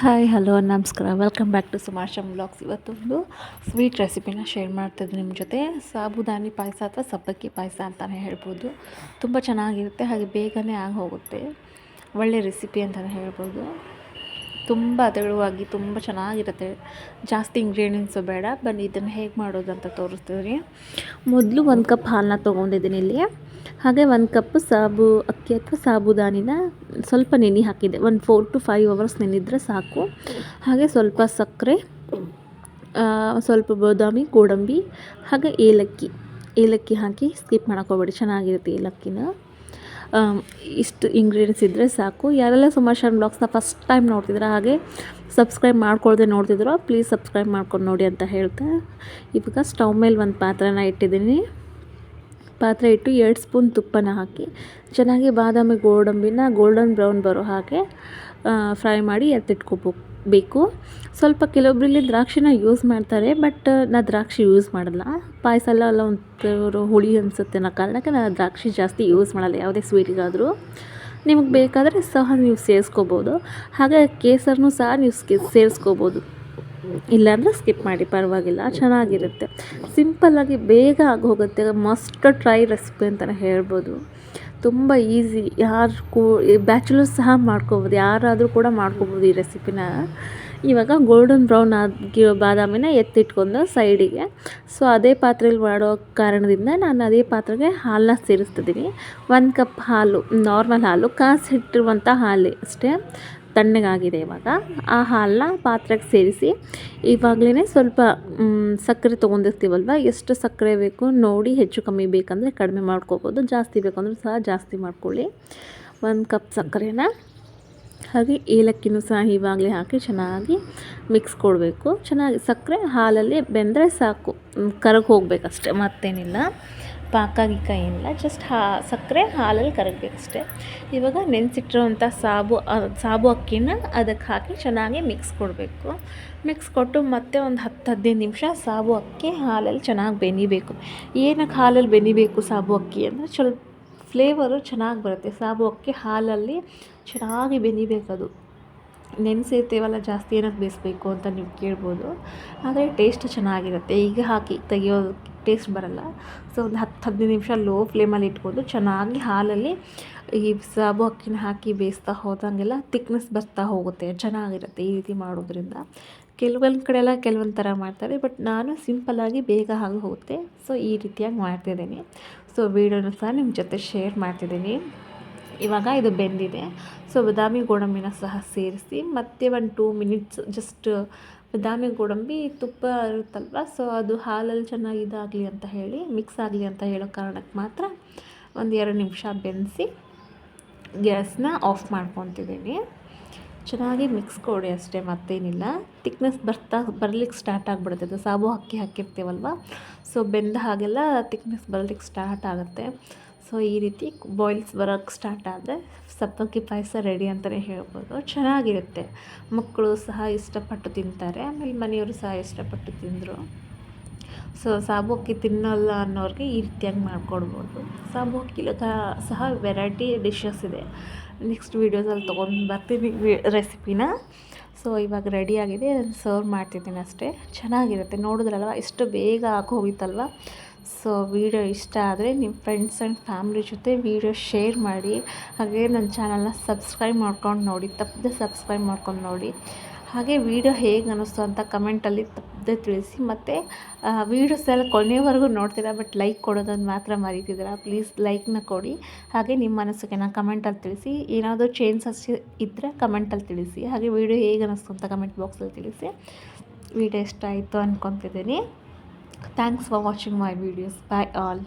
Hi hello ನಮಸ್ಕಾರ. Welcome back to ಸುಮಾಶಮ್ blogs ಇವತ್ತೊಂದು ಸ್ವೀಟ್ ರೆಸಿಪಿನ ಶೇರ್ ಮಾಡ್ತಿದ್ದೆ ನಿಮ್ಮ ಜೊತೆ. ಸಾಬುದಾನಿ ಪಾಯಸ ಅಥವಾ ಸಬ್ಬಕ್ಕಿ ಪಾಯಸ ಅಂತಲೇ ಹೇಳ್ಬೋದು. ತುಂಬ ಚೆನ್ನಾಗಿರುತ್ತೆ, ಹಾಗೆ ಬೇಗನೆ ಆಗಿ ಹೋಗುತ್ತೆ. ಒಳ್ಳೆ ರೆಸಿಪಿ ಅಂತಲೇ ಹೇಳ್ಬೋದು. ತುಂಬ ತೆಳುವಾಗಿ ತುಂಬ ಚೆನ್ನಾಗಿರುತ್ತೆ. ಜಾಸ್ತಿ ಇಂಗ್ರೀಡಿಯೆಂಟ್ಸು ಬೇಡ, ಬನ್ನಿ ಇದನ್ನು ಹೇಗೆ ಮಾಡೋದು ಅಂತ ತೋರಿಸ್ತೀನಿ. ಮೊದಲು ಒಂದು ಕಪ್ ಹಾಲನ್ನ ತೊಗೊಂಡಿದ್ದೀನಿ ಇಲ್ಲಿ. ಹಾಗೆ ಒಂದು ಕಪ್ ಸಾಬು, ಅಕ್ಕಿ ಅಥವಾ ಸಾಬುದಾನಿನ ಸ್ವಲ್ಪ ನೆನೆ ಹಾಕಿದ್ದೆ ಒಂದು ಫೋರ್ ಟು ಫೈವ್ ಅವರ್ಸ್ ನೆನೆದ್ರೆ ಸಾಕು. ಹಾಗೆ ಸ್ವಲ್ಪ ಸಕ್ಕರೆ ಸ್ವಲ್ಪ ಬಾದಾಮಿ ಗೋಡಂಬಿ, ಹಾಗೆ ಏಲಕ್ಕಿ. ಏಲಕ್ಕಿ ಹಾಕಿ ಸ್ಕಿಪ್ ಮಾಡ್ಕೋಬೇಡಿ ಚೆನ್ನಾಗಿರುತ್ತೆ ಏಲಕ್ಕಿನ. ಇಷ್ಟು ಇಂಗ್ರೀಡಿಯೆಂಟ್ಸ್ ಇದ್ದರೆ ಸಾಕು. ಯಾರೆಲ್ಲ ಸುಮಾರು ಬ್ಲಾಗ್ಸ್ನ ಫಸ್ಟ್ ಟೈಮ್ ನೋಡ್ತಿದ್ರೆ ಹಾಗೆ ಸಬ್ಸ್ಕ್ರೈಬ್ ಮಾಡ್ಕೊಳ್ದೆ ನೋಡ್ತಿದ್ರು ಪ್ಲೀಸ್ ಸಬ್ಸ್ಕ್ರೈಬ್ ಮಾಡ್ಕೊಂಡು ನೋಡಿ ಅಂತ ಹೇಳ್ತಾ. ಇವಾಗ ಸ್ಟವ್ ಮೇಲೆ ಒಂದು ಪಾತ್ರೆನ ಇಟ್ಟಿದ್ದೀನಿ. ಪಾತ್ರೆ ಇಟ್ಟು ಎರಡು ಸ್ಪೂನ್ ತುಪ್ಪನ ಹಾಕಿ, ಚೆನ್ನಾಗಿ ಬಾದಾಮಿ ಗೋಡಂಬಿನ ಗೋಲ್ಡನ್ ಬ್ರೌನ್ ಬರೋ ಹಾಗೆ ಫ್ರೈ ಮಾಡಿ ಎತ್ತಿಟ್ಕೋಬೇಕು ಸ್ವಲ್ಪ ಕೆಲವೊಬ್ಬರಲ್ಲಿ ದ್ರಾಕ್ಷಿನ ಯೂಸ್ ಮಾಡ್ತಾರೆ ಬಟ್ ನಾ ದ್ರಾಕ್ಷಿ ಯೂಸ್ ಮಾಡಲ್ಲ. ಪಾಯಸ ಎಲ್ಲ ಎಲ್ಲ ಹುಳಿ ಅನಿಸುತ್ತೆ ಅನ್ನೋ ಕಾರಣಕ್ಕೆ ನಾನು ದ್ರಾಕ್ಷಿ ಜಾಸ್ತಿ ಯೂಸ್ ಮಾಡಲ್ಲ, ಯಾವುದೇ ಸ್ವೀಟಿಗಾದರೂ. ನಿಮಗೆ ಬೇಕಾದರೆ ಸಹ ನೀವು ಸೇರಿಸ್ಕೋಬೋದು. ಹಾಗೆ ಕೇಸರನ್ನು ಸಹ ನೀವು ಸೇರಿಸ್ಕೋಬೋದು. ಇಲ್ಲಾಂದರೆ ಸ್ಕಿಪ್ ಮಾಡಿ, ಪರವಾಗಿಲ್ಲ, ಚೆನ್ನಾಗಿರುತ್ತೆ. ಸಿಂಪಲ್ಲಾಗಿ ಬೇಗ ಆಗೋಗುತ್ತೆ ಮಸ್ಟ್ ಟ್ರೈ ರೆಸಿಪಿ ಅಂತಲೇ ಹೇಳ್ಬೋದು. ತುಂಬ ಈಸಿ ಯಾರು ಕೂ ಬ್ಯಾಚುಲರ್ಸ್ ಸಹ ಮಾಡ್ಕೋಬೋದು, ಯಾರಾದರೂ ಕೂಡ ಮಾಡ್ಕೋಬೋದು ಈ ರೆಸಿಪಿನ ಇವಾಗ ಗೋಲ್ಡನ್ ಬ್ರೌನ್ ಆಗಿರೋ ಬಾದಾಮಿನ ಎತ್ತಿಟ್ಕೊಂಡು ಸೈಡಿಗೆ ಸೊ ಅದೇ ಪಾತ್ರೆಯಲ್ಲಿ ಮಾಡೋ ಕಾರಣದಿಂದ ನಾನು ಅದೇ ಪಾತ್ರೆಗೆ ಹಾಲನ್ನ ಸೇರಿಸ್ತಿದ್ದೀನಿ. ಒಂದು ಕಪ್ ಹಾಲು ನಾರ್ಮಲ್ ಹಾಲು ಕಾಸಿಟ್ಟಿರುವಂಥ ಹಾಲು ಅಷ್ಟೇ. ತಣ್ಣಗಾಗಿದೆ ಇವಾಗ. ಆ ಹಾಲನ್ನ ಪಾತ್ರೆಗೆ ಸೇರಿಸಿ ಇವಾಗಲೇ ಸ್ವಲ್ಪ ಸಕ್ಕರೆ ತೊಗೊಂಡಿರ್ತೀವಲ್ವ? ಎಷ್ಟು ಸಕ್ಕರೆ ಬೇಕು ನೋಡಿ ಹೆಚ್ಚು ಕಮ್ಮಿ ಬೇಕಂದರೆ ಕಡಿಮೆ ಮಾಡ್ಕೋಬೋದು. ಜಾಸ್ತಿ ಬೇಕಂದ್ರೂ ಸಹ ಜಾಸ್ತಿ ಮಾಡ್ಕೊಳ್ಳಿ. ಒಂದು ಕಪ್ ಸಕ್ಕರೆನ. ಹಾಗೆ ಏಲಕ್ಕಿನೂ ಸಹ ಇವಾಗಲೇ ಹಾಕಿ ಚೆನ್ನಾಗಿ ಮಿಕ್ಸ್ ಕೊಡಬೇಕು. ಚೆನ್ನಾಗಿ ಸಕ್ಕರೆ ಹಾಲಲ್ಲಿ ಬೆಂದರೆ ಸಾಕು. ಕರಗಿ ಹೋಗಬೇಕಷ್ಟೆ ಮತ್ತೇನಿಲ್ಲ. ಪಾಕ ಗೀಕ ಏನಿಲ್ಲ ಜಸ್ಟ್ ಹಾ, ಸಕ್ಕರೆ ಹಾಲಲ್ಲಿ ಕರಗಬೇಕಷ್ಟೆ ಇವಾಗ ನೆನೆಸಿಟ್ಟಿರೋವಂಥ ಸಾಬು ಸಾಬು ಅಕ್ಕಿನ ಅದಕ್ಕೆ ಹಾಕಿ ಚೆನ್ನಾಗಿ ಮಿಕ್ಸ್ ಕೊಡಬೇಕು. ಮಿಕ್ಸ್ ಕೊಟ್ಟು ಮತ್ತೆ ಒಂದು ಹತ್ತು, ಹದಿನೈದು ನಿಮಿಷ ಸಾಬು ಅಕ್ಕಿ ಹಾಲಲ್ಲಿ ಚೆನ್ನಾಗಿ ಬೆನಿಬೇಕು. ಏನಕ್ಕೆ ಹಾಲಲ್ಲಿ ಬೆನಿಬೇಕು ಸಾಬು ಅಕ್ಕಿ ಅಂದರೆ ಸ್ವಲ್ಪ ಫ್ಲೇವರು ಚೆನ್ನಾಗಿ ಬರುತ್ತೆ. ಸಾಬು ಅಕ್ಕಿ ಹಾಲಲ್ಲಿ ಚೆನ್ನಾಗಿ ಬೆನಿಬೇಕದು ನೆನೆಸಿರ್ತೀವಲ್ಲ ಜಾಸ್ತಿ ಏನಕ್ಕೆ ಬೇಯಿಸ್ಬೇಕು ಅಂತ ನೀವು ಕೇಳ್ಬೋದು. ಆದರೆ ಟೇಸ್ಟ್ ಚೆನ್ನಾಗಿರುತ್ತೆ. ಈಗ ಹಾಕಿ ತೆಗಿಯೋ ಟೇಸ್ಟ್ ಬರಲ್ಲ. ಸೊ ಒಂದು ಹತ್ತು ಹದಿನೈದು ನಿಮಿಷ ಲೋ ಫ್ಲೇಮಲ್ಲಿ ಇಟ್ಕೊಂಡು ಚೆನ್ನಾಗಿ ಹಾಲಲ್ಲಿ ಈ ಸಾಬು ಅಕ್ಕಿನ ಹಾಕಿ ಬೇಯಿಸ್ತಾ ಹೋದಂಗೆಲ್ಲ ತಿಕ್ನೆಸ್ ಬರ್ತಾ ಹೋಗುತ್ತೆ. ಚೆನ್ನಾಗಿರುತ್ತೆ ಈ ರೀತಿ ಮಾಡೋದ್ರಿಂದ. ಕೆಲವೊಂದು ಕಡೆ ಎಲ್ಲ ಕೆಲವೊಂದು ಥರ ಮಾಡ್ತಾರೆ ಬಟ್ ನಾನು ಸಿಂಪಲ್ಲಾಗಿ ಬೇಗ ಆಗಿ ಹೋಗುತ್ತೆ. ಸೊ ಈ ರೀತಿಯಾಗಿ ಮಾಡ್ತಿದ್ದೀನಿ. ಸೊ ವೀಡಿಯೋನ ಸಹ ನಿಮ್ಮ ಜೊತೆ ಶೇರ್ ಮಾಡ್ತಿದ್ದೀನಿ. ಇವಾಗ ಇದು ಬೆಂದಿದೆ. ಸೊ ಬಾದಾಮಿ ಗೋಡಂಬಿನ ಸಹ ಸೇರಿಸಿ ಮತ್ತೆ ಒಂದು ಟೂ ಮಿನಿಟ್ಸ್ ಜಸ್ಟ್ ಬಾದಾಮಿ ಗೋಡಂಬಿ ತುಪ್ಪ ಇರುತ್ತಲ್ವ? ಸೊ ಅದು ಹಾಲಲ್ಲಿ ಚೆನ್ನಾಗಿ ಇದಾಗಲಿ ಅಂತ ಹೇಳಿ ಮಿಕ್ಸ್ ಆಗಲಿ ಅಂತ ಹೇಳೋ ಕಾರಣಕ್ಕೆ ಮಾತ್ರ ಒಂದು ಎರಡು ನಿಮಿಷ ಬೆನ್ಸಿ ಗ್ಯಾಸ್ನ ಆಫ್ ಮಾಡ್ಕೊತಿದ್ದೀನಿ. ಚೆನ್ನಾಗಿ ಮಿಕ್ಸ್ ಕೊಡಿ ಅಷ್ಟೇ, ಮತ್ತೇನಿಲ್ಲ. ತಿಕ್ನೆಸ್ ಬರ್ತಾ ಬರ್ಲಿಕ್ಕೆ ಸ್ಟಾರ್ಟ್ ಆಗಿಬಿಡುತ್ತೆ. ಅದು ಸಾಬು ಅಕ್ಕಿ ಹಾಕಿರ್ತೀವಲ್ವ? ಸೊ ಬೆಂದ ಹಾಗೆಲ್ಲ ತಿಕ್ನೆಸ್ ಬರ್ಲಿಕ್ಕೆ ಸ್ಟಾರ್ಟ್ ಆಗುತ್ತೆ. ಸೊ ಈ ರೀತಿ ಬಾಯ್ಲ್ಸ್ ಬರೋಕ್ಕೆ ಸ್ಟಾರ್ಟ್ ಆದರೆ ಸಪ್ಪಕ್ಕಿ ಪಾಯಸ ರೆಡಿ ಅಂತಲೇ ಹೇಳ್ಬೋದು. ಚೆನ್ನಾಗಿರುತ್ತೆ. ಮಕ್ಕಳು ಸಹ ಇಷ್ಟಪಟ್ಟು ತಿಂತಾರೆ. ಆಮೇಲೆ ಮನೆಯವರು ಸಹ ಇಷ್ಟಪಟ್ಟು ತಿಂದರು. ಸೊ ಸಾಬು ಅಕ್ಕಿ ತಿನ್ನಲ್ಲ ಅನ್ನೋರಿಗೆ ಈ ರೀತಿಯಾಗಿ ಮಾಡಿಕೊಡ್ಬೋದು. ಸಾಬು ಅಕ್ಕಿಲಿ ಸಹ ವೆರೈಟಿ ಡಿಶಸ್ ಇದೆ. ನೆಕ್ಸ್ಟ್ ವೀಡಿಯೋಸಲ್ಲಿ ತೊಗೊಂಡು ಬರ್ತೀನಿ ರೆಸಿಪಿನ ಸೊ ಇವಾಗ ರೆಡಿಯಾಗಿದೆ ಸರ್ವ್ ಮಾಡ್ತಿದ್ದೀನಿ ಅಷ್ಟೇ. ಚೆನ್ನಾಗಿರುತ್ತೆ. ನೋಡಿದ್ರಲ್ವ? ಎಷ್ಟು ಬೇಗ ಹೋಗಿತ್ತಲ್ವ ಸೊ ವೀಡಿಯೋ ಇಷ್ಟ ಆದರೆ ನಿಮ್ಮ ಫ್ರೆಂಡ್ಸ್ ಆ್ಯಂಡ್ ಫ್ಯಾಮ್ಲಿ ಜೊತೆ ವೀಡಿಯೋ ಶೇರ್ ಮಾಡಿ. ಹಾಗೆ ನನ್ನ ಚಾನಲ್ನ ಸಬ್ಸ್ಕ್ರೈಬ್ ಮಾಡ್ಕೊಂಡು ನೋಡಿ. ತಪ್ಪದೆ ಸಬ್ಸ್ಕ್ರೈಬ್ ಮಾಡ್ಕೊಂಡು ನೋಡಿ. ಹಾಗೆ ವಿಡಿಯೋ ಹೇಗೆ ಅನ್ನಿಸ್ತು ಅಂತ ಕಮೆಂಟಲ್ಲಿ ತಪ್ಪದೆ ತಿಳಿಸಿ. ಮತ್ತು ವೀಡಿಯೋಸ್ ಎಲ್ಲ ಕೊನೆಯವರೆಗೂ ನೋಡ್ತೀರಾ ಬಟ್ ಲೈಕ್ ಕೊಡೋದನ್ನು ಮಾತ್ರ ಮರೀತಿದ್ದೀರಾ ಪ್ಲೀಸ್ ಲೈಕ್ನ ಕೊಡಿ. ಹಾಗೆ ನಿಮ್ಮ ನಾನು ಕಮೆಂಟಲ್ಲಿ ತಿಳಿಸಿ. ಏನಾದರೂ ಚೇಂಜಸ್ ಇದ್ದರೆ ಕಮೆಂಟಲ್ಲಿ ತಿಳಿಸಿ. ಹಾಗೆ ವೀಡಿಯೋ ಹೇಗೆ ಅನ್ನಿಸ್ತು ಅಂತ ಕಮೆಂಟ್ ಬಾಕ್ಸಲ್ಲಿ ತಿಳಿಸಿ. ವೀಡಿಯೋ ಇಷ್ಟ ಆಯಿತು ಅಂದ್ಕೊತಿದ್ದೀನಿ thanks for watching my videos bye all.